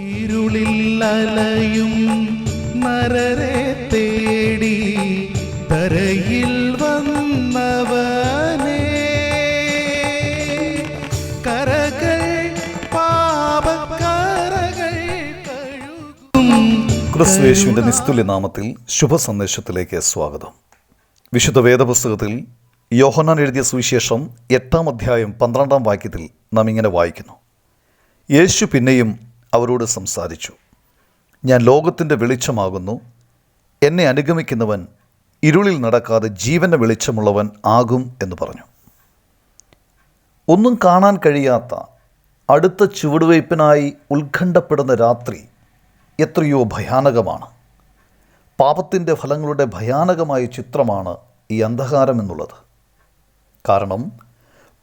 ഇരുളിൽ അലയും നരരെ തേടി തരയിൽ വന്നവനെ. കരകൾ പാപക്കരകൾ കഴുകും. ക്രിസ്തുയേശുവിന്റെ നിസ്തുല്യ നാമത്തിൽ ശുഭ സന്ദേശത്തിലേക്ക് സ്വാഗതം. വിശുദ്ധ വേദപുസ്തകത്തിൽ യോഹന്നാൻ എഴുതിയ സുവിശേഷം എട്ടാം അധ്യായം പന്ത്രണ്ടാം വാക്യത്തിൽ നാം ഇങ്ങനെ വായിക്കുന്നു. യേശു പിന്നെയും അവരോട് സംസാരിച്ചു. ഞാൻ ലോകത്തിന്റെ വെളിച്ചമാകുന്നു. എന്നെ അനുഗമിക്കുന്നവൻ ഇരുളിൽ നടക്കാതെ ജീവന്റെ വെളിച്ചമുള്ളവൻ ആകും എന്ന് പറഞ്ഞു. ഒന്നും കാണാൻ കഴിയാത്ത അടുത്ത ചുവടുവയ്പ്പിനായി ഉത്കണ്ഠപ്പെടുന്ന രാത്രി എത്രയോ ഭയാനകമാണ്. പാപത്തിന്റെ ഫലങ്ങളുടെ ഭയാനകമായ ചിത്രമാണ് ഈ അന്ധകാരം എന്നുള്ളത്. കാരണം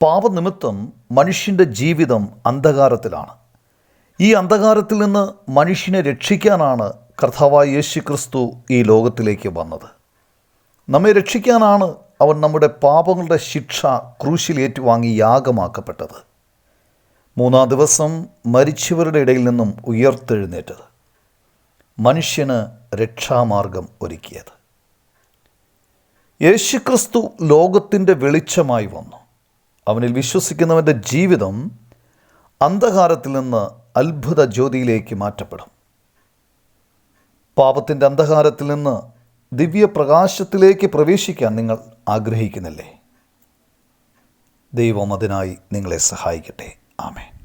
പാപനിമിത്തം മനുഷ്യന്റെ ജീവിതം അന്ധകാരത്തിലാണ്. ഈ അന്ധകാരത്തിൽ നിന്ന് മനുഷ്യനെ രക്ഷിക്കാനാണ് കർത്താവായ യേശു ക്രിസ്തു ഈ ലോകത്തിലേക്ക് വന്നത്. നമ്മെ രക്ഷിക്കാനാണ് അവൻ നമ്മുടെ പാപങ്ങളുടെ ശിക്ഷ ക്രൂശിൽ ഏറ്റുവാങ്ങി യാഗമാക്കപ്പെട്ടത്. മൂന്നാം ദിവസം മരിച്ചവരുടെ ഇടയിൽ നിന്നും ഉയർത്തെഴുന്നേറ്റത്. മനുഷ്യന് രക്ഷാമാർഗം ഒരുക്കിയത്. യേശുക്രിസ്തു ലോകത്തിന്റെ വെളിച്ചമായി വന്നു. അവനിൽ വിശ്വസിക്കുന്നവന്റെ ജീവിതം അന്ധകാരത്തിൽ നിന്ന് അത്ഭുത ജ്യോതിയിലേക്ക് മാറ്റപ്പെടും. പാപത്തിന്റെ അന്ധകാരത്തിൽ നിന്ന് ദിവ്യപ്രകാശത്തിലേക്ക് പ്രവേശിക്കാൻ നിങ്ങൾ ആഗ്രഹിക്കുന്നില്ലേ? ദൈവം അതിനായി നിങ്ങളെ സഹായിക്കട്ടെ. ആമേൻ.